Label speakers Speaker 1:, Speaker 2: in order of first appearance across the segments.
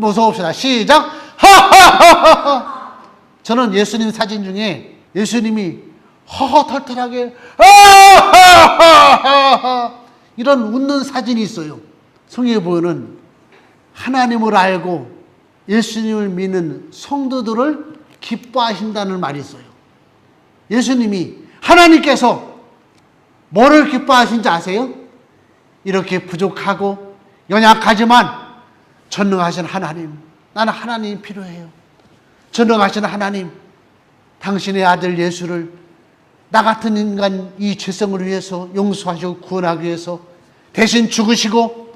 Speaker 1: 웃어봅시다. 시작. 하하하하. 저는 예수님 사진 중에 예수님이 허허털털하게 이런 웃는 사진이 있어요. 성경에 보면은 하나님을 알고 예수님을 믿는 성도들을 기뻐하신다는 말이 있어요. 예수님이 하나님께서 뭐를 기뻐하신지 아세요? 이렇게 부족하고 연약하지만 전능하신 하나님, 나는 하나님이 필요해요. 전능하신 하나님, 당신의 아들 예수를 나 같은 인간 이 죄성을 위해서 용서하시고 구원하기 위해서 대신 죽으시고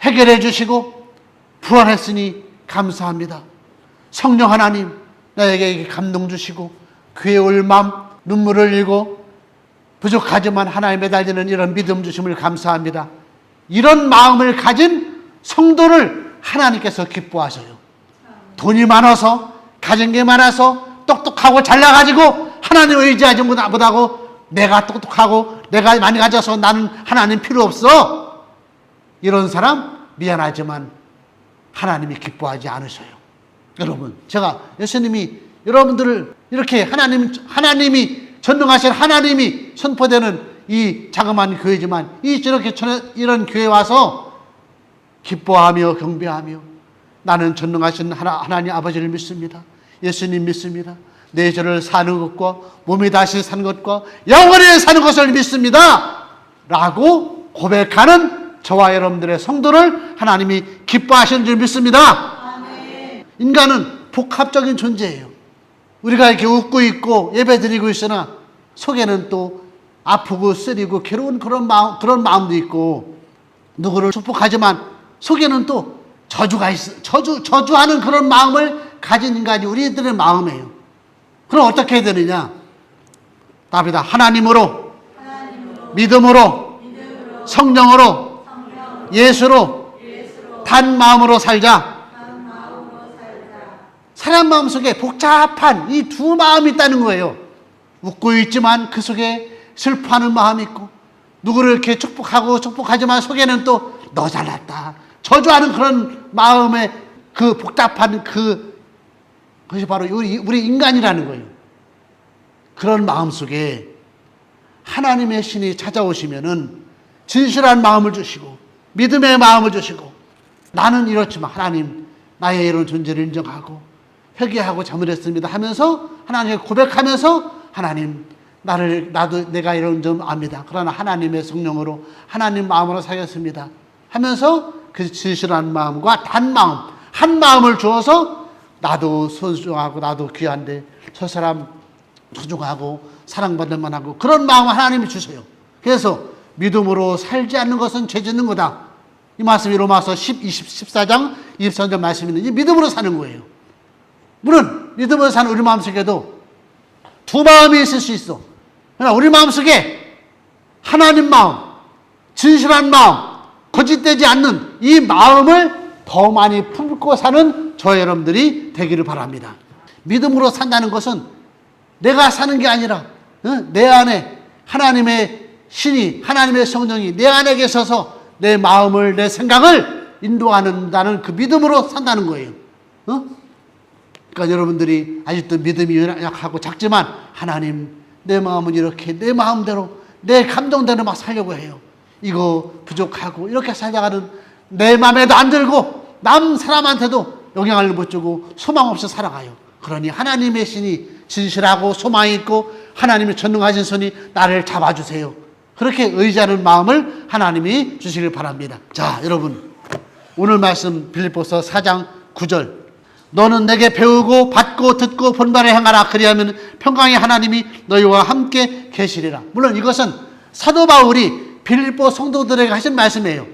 Speaker 1: 해결해 주시고 부활했으니 감사합니다. 성령 하나님, 나에게 감동 주시고 귀에 올 마음 눈물을 흘리고 부족하지만 하나님에 매달리는 이런 믿음 주심을 감사합니다. 이런 마음을 가진 성도를 하나님께서 기뻐하셔요. 돈이 많아서 가진 게 많아서 똑똑하고 잘나가지고 하나님 의지하지 못하고 내가 똑똑하고 내가 많이 가져서 나는 하나님 필요 없어. 이런 사람 미안하지만 하나님이 기뻐하지 않으셔요. 여러분, 제가 예수님이 여러분들을 이렇게 하나님 하나님이 전능하신 하나님이 선포되는 이 자그마한 교회지만 이 저렇게 이런 교회 와서 기뻐하며 경배하며 나는 전능하신 하나, 하나님 아버지를 믿습니다. 예수님 믿습니다. 내 죄를 사는 것과 몸이 다시 사는 것과 영원히 사는 것을 믿습니다. 라고 고백하는 저와 여러분들의 성도를 하나님이 기뻐하시는 줄 믿습니다. 인간은 복합적인 존재예요. 우리가 이렇게 웃고 있고 예배 드리고 있으나 속에는 또 아프고 쓰리고 괴로운 그런 마음, 그런 마음도 있고 누구를 축복하지만 속에는 또 저주가 있어. 저주, 저주하는 그런 마음을 가진 인간이 우리들의 마음이에요. 그럼 어떻게 해야 되느냐? 답이다. 하나님으로, 믿음으로, 성령으로, 예수로, 단 마음으로 살자. 사람 마음 속에 복잡한 이 두 마음이 있다는 거예요. 웃고 있지만 그 속에 슬퍼하는 마음이 있고, 누구를 이렇게 축복하고 축복하지만 속에는 또 너 잘났다. 저주하는 그런 마음의 그 복잡한 그, 그것이 바로 우리, 우리 인간이라는 거예요. 그런 마음 속에 하나님의 신이 찾아오시면은 진실한 마음을 주시고, 믿음의 마음을 주시고, 나는 이렇지만 하나님, 나의 이런 존재를 인정하고, 회개하고 잘못했습니다 하면서 하나님께 고백하면서 하나님 나를 나도 내가 이런 점 압니다. 그러나 하나님의 성령으로 하나님 마음으로 살겠습니다. 하면서 그 진실한 마음과 단 마음 한 마음을 주어서 나도 소중하고 나도 귀한데 저 사람 소중하고 사랑받을 만하고 그런 마음을 하나님이 주세요. 그래서 믿음으로 살지 않는 것은 죄 짓는 거다. 이 말씀이 로마서 10, 20, 14장 23절 말씀인데 이 믿음으로 사는 거예요. 물론 믿음으로 사는 우리 마음속에도 두 마음이 있을 수 있어. 그러나 우리 마음속에 하나님 마음, 진실한 마음, 거짓되지 않는 이 마음을 더 많이 품고 사는 저 여러분들이 되기를 바랍니다. 믿음으로 산다는 것은 내가 사는 게 아니라 어? 내 안에 하나님의 신이 하나님의 성령이 내 안에 계셔서 내 마음을 내 생각을 인도하는다는 그 믿음으로 산다는 거예요. 어? 그러니까 여러분들이 아직도 믿음이 약하고 작지만 하나님 내 마음은 이렇게 내 마음대로 내 감정대로 막 살려고 해요. 이거 부족하고 이렇게 살다가는 내 마음에도 안 들고 남 사람한테도 영향을 못 주고 소망 없이 살아가요. 그러니 하나님의 신이 진실하고 소망이 있고 하나님의 전능하신 손이 나를 잡아주세요. 그렇게 의지하는 마음을 하나님이 주시길 바랍니다. 자, 여러분. 오늘 말씀 빌립보서 4장 9절. 너는 내게 배우고 받고 듣고 본바를 행하라. 그리하면 평강의 하나님이 너희와 함께 계시리라. 물론 이것은 사도 바울이 빌립보 성도들에게 하신 말씀이에요.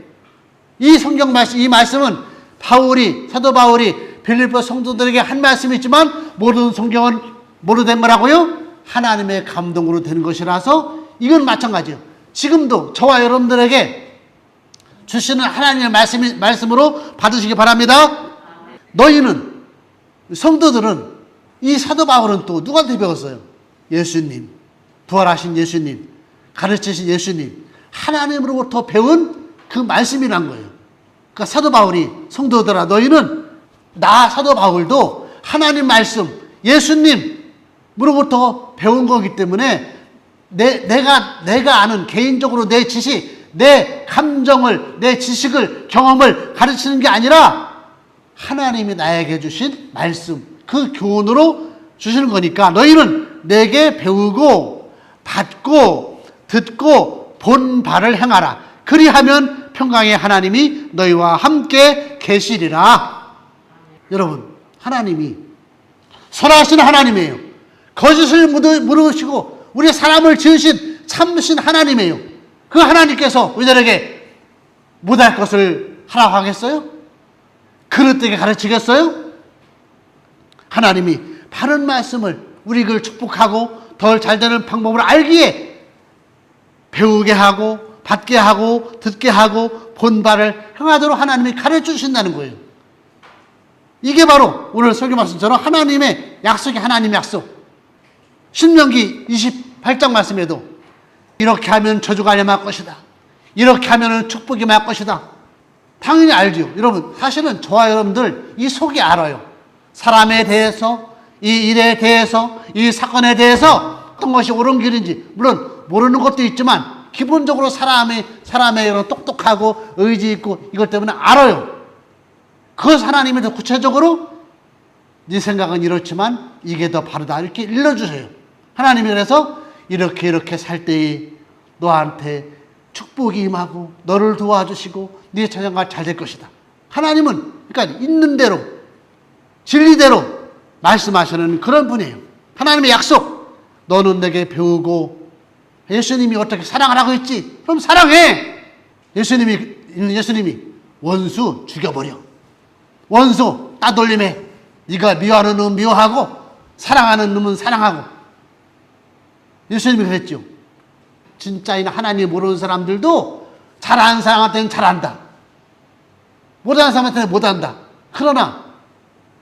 Speaker 1: 이 성경 말씀, 이 말씀은 바울이, 사도 바울이 빌립보 성도들에게 한 말씀이지만 모든 성경은 뭐로 된 거라고요? 하나님의 감동으로 되는 것이라서 이건 마찬가지예요. 지금도 저와 여러분들에게 주시는 하나님의 말씀, 말씀으로 받으시기 바랍니다. 너희는, 성도들은, 이 사도 바울은 또 누구한테 배웠어요? 예수님. 부활하신 예수님. 가르치신 예수님. 하나님으로부터 배운 그 말씀이란 거예요. 그러니까 사도 바울이 성도들아 너희는 나 사도 바울도 하나님 말씀 예수님으로부터 배운 거기 때문에 내, 내가 내가 아는 개인적으로 내 지식, 내 감정을, 내 지식을 경험을 가르치는 게 아니라 하나님이 나에게 주신 말씀 그 교훈으로 주시는 거니까 너희는 내게 배우고 받고 듣고 본 바를 행하라. 그리하면 평강의 하나님이 너희와 함께 계시리라. 여러분, 하나님이 선하신 하나님이에요. 거짓을 물으시고 우리 사람을 지으신 참신 하나님이에요. 그 하나님께서 우리들에게 못할 것을 하라고 하겠어요? 그릇되게 가르치겠어요? 하나님이 바른 말씀을 우리를 축복하고 덜 잘 되는 방법을 알기에 배우게 하고 받게 하고 듣게 하고 본 바를 행하도록 하나님이 가르쳐 주신다는 거예요. 이게 바로 오늘 설교 말씀처럼 하나님의 약속이 하나님의 약속. 신명기 28장 말씀에도 이렇게 하면 저주가 임할 것이다. 이렇게 하면 축복이 임할 것이다. 당연히 알죠. 여러분, 사실은 저와 여러분들 이 속이 알아요. 사람에 대해서, 이 일에 대해서, 이 사건에 대해서 어떤 것이 옳은 길인지, 물론 모르는 것도 있지만, 기본적으로 사람이, 사람의 이런 똑똑하고 의지 있고 이것 때문에 알아요. 그것 하나님이 더 구체적으로 네 생각은 이렇지만 이게 더 바르다. 이렇게 일러주세요. 하나님이 그래서 이렇게 이렇게 살 때에 너한테 축복이 임하고 너를 도와주시고 네 자녀가 잘 될 것이다. 하나님은 그러니까 있는 대로 진리대로 말씀하시는 그런 분이에요. 하나님의 약속. 너는 내게 배우고 예수님이 어떻게 사랑하라고 했지? 그럼 사랑해. 예수님이 예수님이 원수 죽여버려. 원수 따돌림해. 네가 미워하는 놈 미워하고 사랑하는 놈은 사랑하고. 예수님이 그랬죠. 진짜인 하나님 모르는 사람들도 잘하는 사람한테는 잘한다. 못하는 사람한테는 못한다. 그러나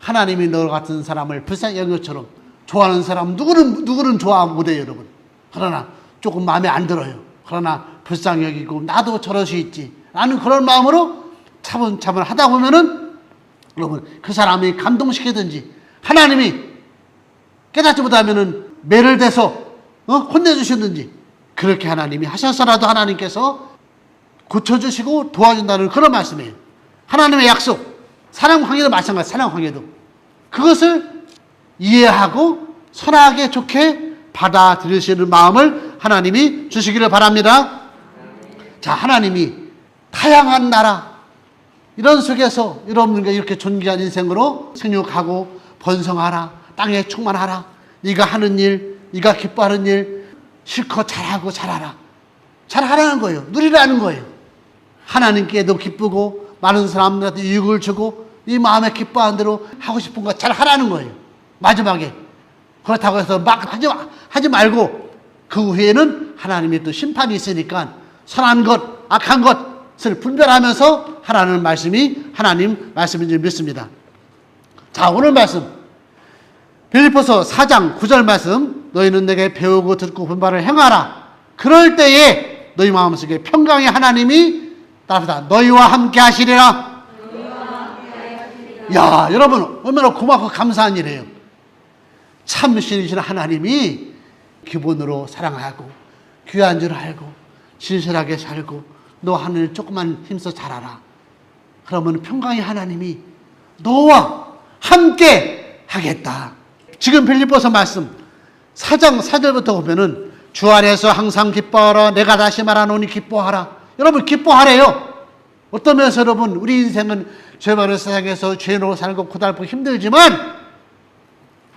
Speaker 1: 하나님이 너 같은 사람을 불쌍히 여긴 것처럼 좋아하는 사람 누구는 누구는 좋아 못해요, 여러분. 그러나 조금 마음에 안 들어요. 그러나 불쌍히 여기고 나도 저럴 수 있지. 라는 그런 마음으로 차분차분 하다 보면은 여러분 그 사람이 감동시키든지 하나님이 깨닫지 못하면은 매를 대서 어? 혼내주셨는지 그렇게 하나님이 하셔서라도 하나님께서 고쳐주시고 도와준다는 그런 말씀이에요. 하나님의 약속. 사랑 황해도 마찬가지, 사랑 황해도. 그것을 이해하고 선하게 좋게 받아들이시는 마음을 하나님이 주시기를 바랍니다. 자, 하나님이 다양한 나라, 이런 속에서 여러분과 이렇게 존귀한 인생으로 생육하고 번성하라, 땅에 충만하라, 네가 하는 일, 네가 기뻐하는 일 실컷 잘하고 잘하라. 잘하라는 거예요. 누리라는 거예요. 하나님께도 기쁘고 많은 사람들한테 유익을 주고 네 마음에 기뻐하는 대로 하고 싶은 거 잘하라는 거예요. 마지막에 그렇다고 해서 막 하지, 하지 말고 그 후에는 하나님의 또 심판이 있으니까 선한 것, 악한 것을 분별하면서 하라는 말씀이 하나님 말씀인 줄 믿습니다. 자, 오늘 말씀. 빌리포서 4장 9절 말씀. 너희는 내게 배우고 듣고 본바를 행하라. 그럴 때에 너희 마음속에 평강의 하나님이 따라다 너희와 함께 하시리라. 야, 여러분 얼마나 고맙고 감사한 일이에요. 참신이신 하나님이 기본으로 사랑하고 귀한 줄 알고 신실하게 살고 너 하늘 조금만 힘써 잘하라. 그러면 평강의 하나님이 너와 함께 하겠다. 지금 빌립보서 말씀 4장 4절부터 보면은 주 안에서 항상 기뻐하라. 내가 다시 말하노니 기뻐하라. 여러분 기뻐하래요. 어떤 면에서 여러분 우리 인생은 죄 많은 세상에서 죄로 살고 고달프고 힘들지만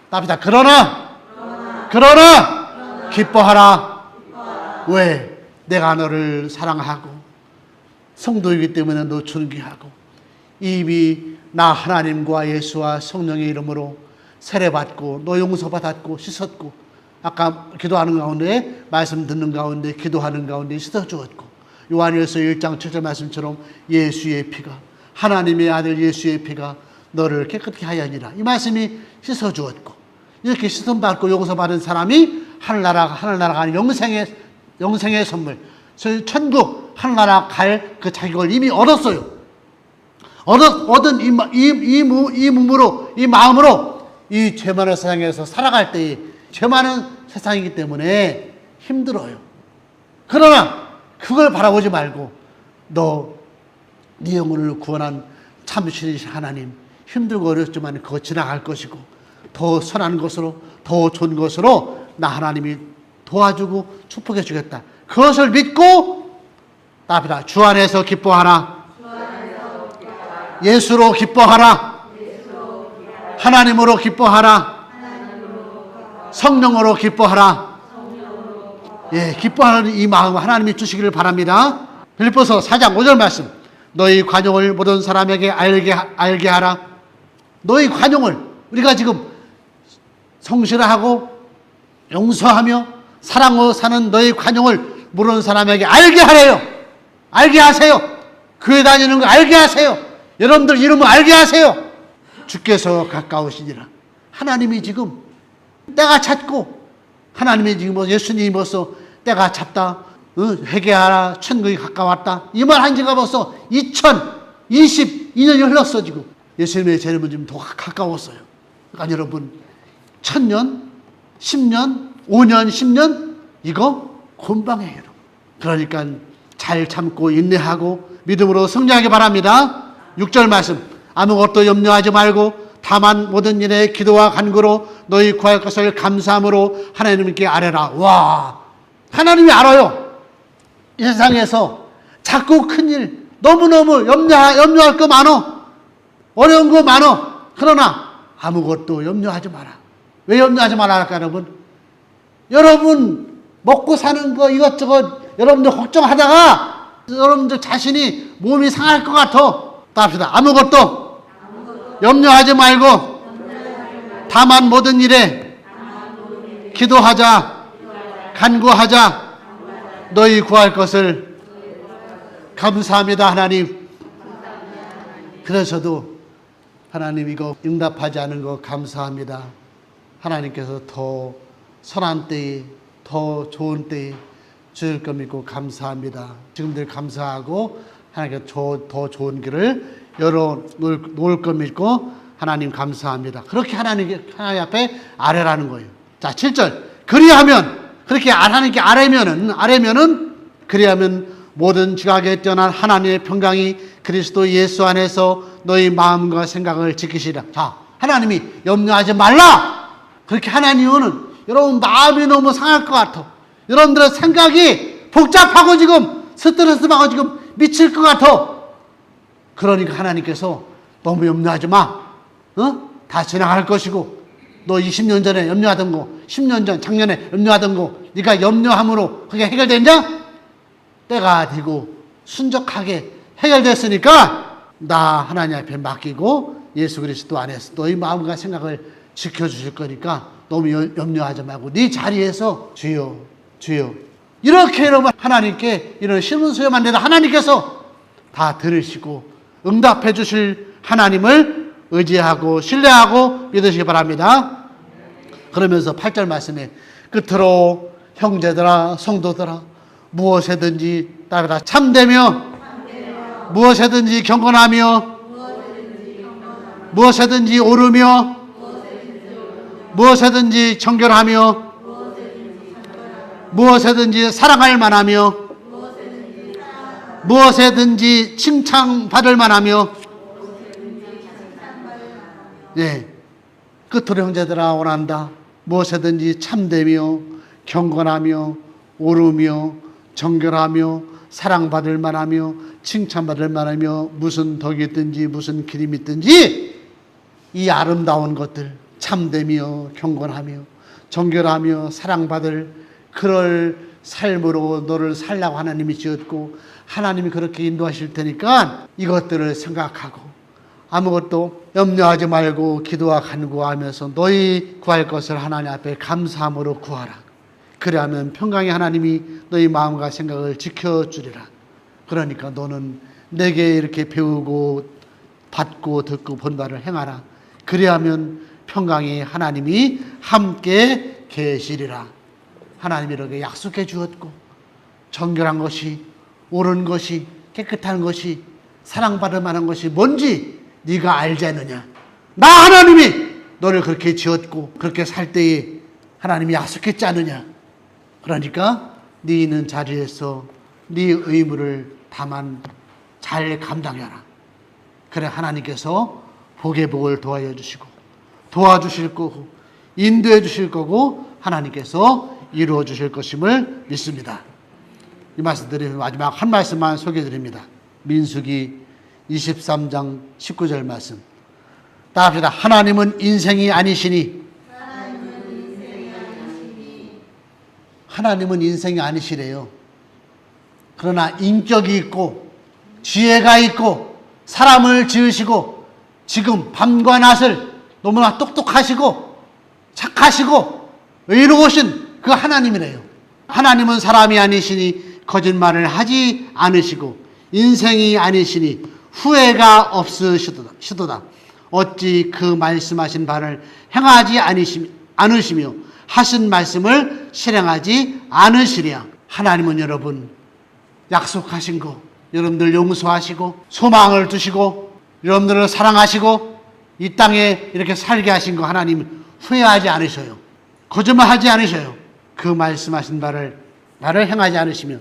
Speaker 1: 답이다. 그러나 그러나, 그러나 기뻐하라. 기뻐하라. 왜? 내가 너를 사랑하고 성도이기 때문에 너 존귀하고 이미 나 하나님과 예수와 성령의 이름으로 세례받고 너 용서받았고 씻었고 아까 기도하는 가운데 말씀 듣는 가운데 기도하는 가운데 씻어 주었고 요한일서 1장 7절 말씀처럼 예수의 피가 하나님의 아들 예수의 피가 너를 깨끗게 하였니라 이 말씀이 씻어 주었고 이렇게 씻음 받고 용서 받은 사람이 하늘나라 하늘나라가 아닌 영생의 영생의 선물 천국 하늘나라 갈 그 자격을 이미 얻었어요. 얻은, 얻은 이, 마- 이, 이, 무- 이 몸으로, 이 마음으로 이 죄 많은 세상에서 살아갈 때에 죄 많은 세상이기 때문에 힘들어요. 그러나 그걸 바라보지 말고 너 네 영혼을 구원한 참신이신 하나님 힘들고 어렵지만 그거 지나갈 것이고 더 선한 것으로 더 좋은 것으로 나 하나님이 도와주고 축복해 주겠다. 그것을 믿고 답이다. 주 안에서 기뻐하라. 예수로 기뻐하라. 하나님으로 기뻐하라. 성령으로 기뻐하라. 예, 기뻐하는 이 마음 하나님이 주시기를 바랍니다. 빌립보서 4장 5절 말씀. 너희 관용을 모든 사람에게 알게 하- 알게 하라. 너희 관용을 우리가 지금 성실하고 용서하며 사랑으로 사는 너희 관용을 모르는 사람에게 알게 하래요. 알게 하세요. 교회 다니는 거 알게 하세요. 여러분들 이름을 알게 하세요. 주께서 가까우시니라. 하나님이 지금 때가 찼고 하나님이 지금 뭐 예수님이 벌써 때가 찼다. 어, 회개하라. 천국이 가까웠다. 이 말 한 지가 벌써 2022년이 흘렀어 지금. 예수님의 재림은 지금 더 가까웠어요. 그러니까 여러분 천년, 10년, 5년, 10년 이거. 여러분. 그러니까 잘 참고 인내하고 믿음으로 승리하기 바랍니다. 6절 말씀 아무것도 염려하지 말고 다만 모든 일에 기도와 간구로 너희 구할 것을 감사함으로 하나님께 아뢰라. 와 하나님이 알아요. 이 세상에서 자꾸 큰일 너무너무 염려, 염려할 거 많어. 어려운 거 많어. 그러나 아무것도 염려하지 마라. 왜 염려하지 말아랄까, 여러분? 여러분, 먹고 사는 거 이것저것 여러분들 걱정하다가 여러분들 자신이 몸이 상할 것 같아. 답시다. 아무것도 염려하지 말고 다만 모든 일에 기도하자, 간구하자, 너희 구할 것을 감사합니다, 하나님. 그래서도 하나님 이거 응답하지 않은 거 감사합니다. 하나님께서 더 선한 때에 더 좋은 때에 주실 것 믿고 감사합니다. 지금들 감사하고 하나님께 저- 더 좋은 길을 열어 놓을, 것 믿고 하나님 감사합니다. 그렇게 하나님, 하나님 앞에 아뢰라는 거예요. 자, 7절. 그리하면, 그렇게 하나님께 아뢰면은, 아뢰면은, 그리하면 모든 지각에 뛰어난 하나님의 평강이 그리스도 예수 안에서 너희 마음과 생각을 지키시라. 자, 하나님이 염려하지 말라! 그렇게 하나님은 여러분 마음이 너무 상할 것 같아. 여러분들의 생각이 복잡하고 지금 스트레스 받고 지금 미칠 것 같아. 그러니까 하나님께서 너무 염려하지 마. 어? 다 지나갈 것이고 너 20년 전에 염려하던 거, 10년 전, 작년에 염려하던 거, 네가 염려함으로 그게 해결됐냐? 때가 되고 순적하게 해결됐으니까 나 하나님 앞에 맡기고 예수 그리스도 안에서 너희 마음과 생각을 지켜주실 거니까 너무 여- 염려하지 말고 네 자리에서 주여 주여 이렇게 여러분 하나님께 이런 신문 수여만 내도 하나님께서 다 들으시고 응답해 주실 하나님을 의지하고 신뢰하고 믿으시기 바랍니다. 그러면서 8절 말씀에 끝으로 형제들아 성도들아 무엇에든지 따라 참되며 무엇에든지 경건하며 무엇에든지 오르며 무엇에든지 정결하며 무엇에든지 사랑할 만하며 무엇에든지 칭찬받을 만하며 예. 끝으로 형제들아 원한다. 무엇에든지 참되며 경건하며 오르며 정결하며 사랑받을 만하며 칭찬받을 만하며 무슨 덕이 있든지 무슨 기림이 있든지 이 아름다운 것들 참되며 경건하며 정결하며 사랑받을 그럴 삶으로 너를 살라고 하나님이 지었고 하나님이 그렇게 인도하실 테니까 이것들을 생각하고 아무것도 염려하지 말고 기도와 간구하면서 너희 구할 것을 하나님 앞에 감사함으로 구하라. 그리하면 평강의 하나님이 너희 마음과 생각을 지켜주리라. 그러니까 너는 내게 이렇게 배우고 받고 듣고 본 바를 행하라. 그리하면 평강의 하나님이 함께 계시리라. 하나님이 이렇게 약속해 주었고 정결한 것이 옳은 것이 깨끗한 것이 사랑받을 만한 것이 뭔지 네가 알지 않느냐? 나 하나님이 너를 그렇게 지었고 그렇게 살 때에 하나님이 약속했지 않느냐? 그러니까 네 있는 자리에서 네 의무를 다만 잘 감당해라. 그래 하나님께서 복의 복을 도와여 주시고 도와주실 거고 인도해 주실 거고 하나님께서 이루어 주실 것임을 믿습니다. 이 말씀 드리면 마지막 한 말씀만 소개해 드립니다. 민수기 23장 19절 말씀. 다 합시다. 하나님은 인생이 아니시니 하나님은 인생이 아니시래요. 그러나 인격이 있고 지혜가 있고 사람을 지으시고 지금 밤과 낮을 너무나 똑똑하시고 착하시고 의로우신 그 하나님이래요. 하나님은 사람이 아니시니 거짓말을 하지 않으시고 인생이 아니시니 후회가 없으시도다. 어찌 그 말씀하신 바를 행하지 않으시며, 하신 말씀을 실행하지 않으시랴. 하나님은 여러분 약속하신 거 여러분들 용서하시고 소망을 두시고 여러분들을 사랑하시고 이 땅에 이렇게 살게 하신 거 하나님 후회하지 않으셔요. 거짓말하지 않으셔요. 그 말씀하신 바를 나를 행하지 않으시며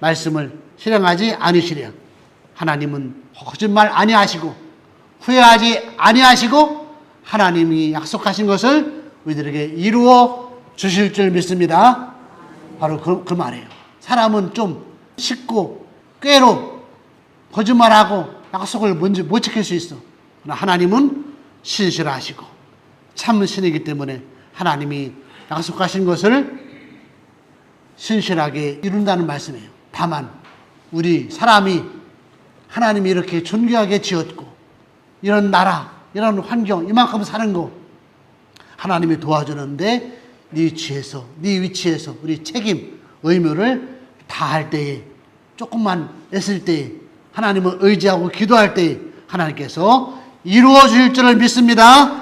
Speaker 1: 말씀을 실행하지 않으시랴. 하나님은 거짓말 아니하시고 후회하지 아니하시고 하나님이 약속하신 것을 우리들에게 이루어 주실 줄 믿습니다. 바로 그, 그 말이에요. 사람은 좀 쉽고 꾀로 거짓말하고 약속을 못 지킬 수 있어. 하나님은 신실하시고 참 신이기 때문에 하나님이 약속하신 것을 신실하게 이룬다는 말씀이에요. 다만 우리 사람이 하나님이 이렇게 존귀하게 지었고 이런 나라, 이런 환경, 이만큼 사는 거 하나님이 도와주는데 네 위치에서, 네 위치에서 우리 책임, 의무를 다할 때에 조금만 애쓸 때에 하나님을 의지하고 기도할 때에 하나님께서 이루어 주실 줄을 믿습니다.